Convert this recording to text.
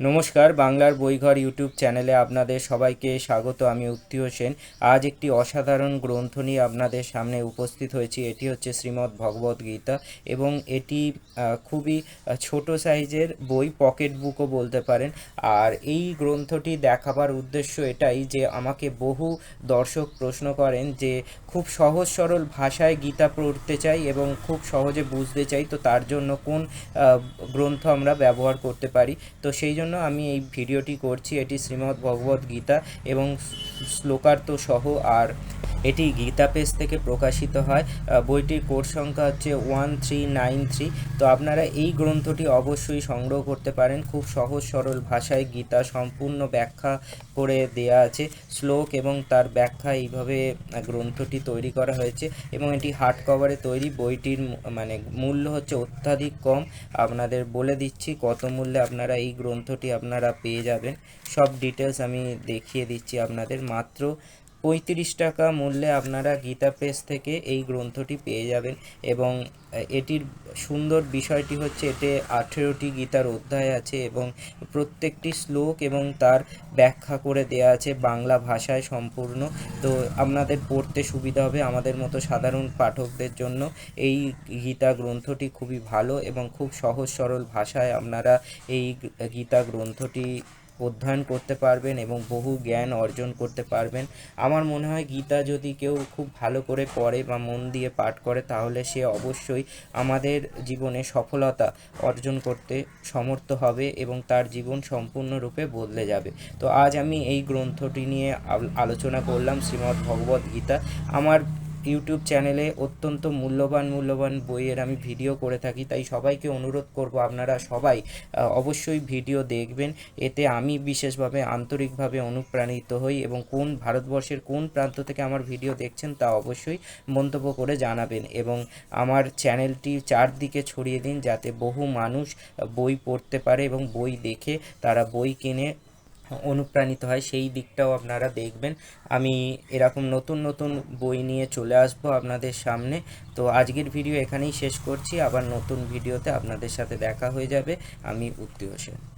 নমস্কার, বাংলার বইঘর ইউটিউব চ্যানেলে আপনাদের সবাইকে স্বাগত। আমি উক্তি হোসেন। আজ একটি অসাধারণ গ্রন্থ নিয়ে আপনাদের সামনে উপস্থিত হয়েছি। এটি হচ্ছে শ্রীমদ্ ভগবদ গীতা এবং এটি খুবই ছোট সাইজের বই, পকেট বুকও বলতে পারেন। আর এই গ্রন্থটি দেখাবার উদ্দেশ্য এটাই যে আমাকে বহু দর্শক প্রশ্ন করেন যে খুব সহজ সরল ভাষায় গীতা পড়তে চাই এবং খুব সহজে বুঝতে চাই, তো তার জন্য কোন গ্রন্থ আমরা ব্যবহার করতে পারি? তো সেই জন্য আমি এই ভিডিওটি করছি। এটি শ্রীমদ্ ভগবদ্ গীতা এবং শ্লোকার্থ সহ আর এটি গীতা পেজ থেকে প্রকাশিত হয়। বইটির কোড সংখ্যা হচ্ছে ওয়ান থ্রি নাইন থ্রি তো আপনারা এই গ্রন্থটি অবশ্যই সংগ্রহ করতে পারেন। খুব সহজ, সরল ভাষায় গীতা সম্পূর্ণ ব্যাখ্যা করে দেয়া আছে। শ্লোক এবং তার ব্যাখ্যা এইভাবে গ্রন্থটি তৈরি করা হয়েছে এবং এটি হার্ড কভারে তৈরি। বইটির মানে মূল্য হচ্ছে অত্যাধিক কম। আপনাদের বলে দিচ্ছি কত মূল্যে আপনারা এই গ্রন্থটি আপনারা পেয়ে যাবেন। সব ডিটেলস আমি দেখিয়ে দিচ্ছি আপনাদের। মাত্র পঁয়ত্রিশ টাকা মূল্যে আপনারা গীতা প্রেস থেকে এই গ্রন্থটি পেয়ে যাবেন এবং এটির সুন্দর বিষয়টি হচ্ছে এতে আঠেরোটি গীতার অধ্যায় আছে এবং প্রত্যেকটি শ্লোক এবং তার ব্যাখ্যা করে দেয়া আছে বাংলা ভাষায় সম্পূর্ণ। তো আপনাদের পড়তে সুবিধা হবে আমাদের মতো সাধারণ পাঠকদের জন্য। এই গীতা গ্রন্থটি খুবই ভালো এবং খুব সহজ সরল ভাষায় আপনারা এই গীতা গ্রন্থটি অধ্যয়ন করতে পারবেন এবং বহু জ্ঞান অর্জন করতে পারবেন। আমার মনে হয় গীতা যদি কেউ খুব ভালো করে পড়ে বা মন দিয়ে পাঠ করে, তাহলে সে অবশ্যই আমাদের জীবনে সফলতা অর্জন করতে সমর্থ হবে এবং তার জীবন সম্পূর্ণরূপে বদলে যাবে। তো আজ আমি এই গ্রন্থটি নিয়ে আলোচনা করলাম শ্রীমদ্ ভগবদ গীতা। আমার ইউটিউব চ্যানেলে অত্যন্ত মূল্যবান মূল্যবান বইয়ের আমি ভিডিও করে থাকি। তাই সবাইকে অনুরোধ করব আপনারা সবাই অবশ্যই ভিডিও দেখবেন। এতে আমি বিশেষভাবে আন্তরিকভাবে অনুপ্রাণিত হই এবং কোন ভারতবর্ষের কোন প্রান্ত থেকে আমার ভিডিও দেখছেন তা অবশ্যই মন্তব্য করে জানাবেন এবং আমার চ্যানেলটি চারদিকে ছড়িয়ে দিন যাতে বহু মানুষ বই পড়তে পারে এবং বই দেখে তারা বই কিনে অনুপ্রাণিত হয়, সেই দিকটাও আপনারা দেখবেন। আমি এরকম নতুন নতুন বই নিয়ে চলে আসব আপনাদের সামনে। তো আজকের ভিডিও এখানেই শেষ করছি। আবার নতুন ভিডিওতে আপনাদের সাথে দেখা হয়ে যাবে। আমি উত্তীয় হোসেন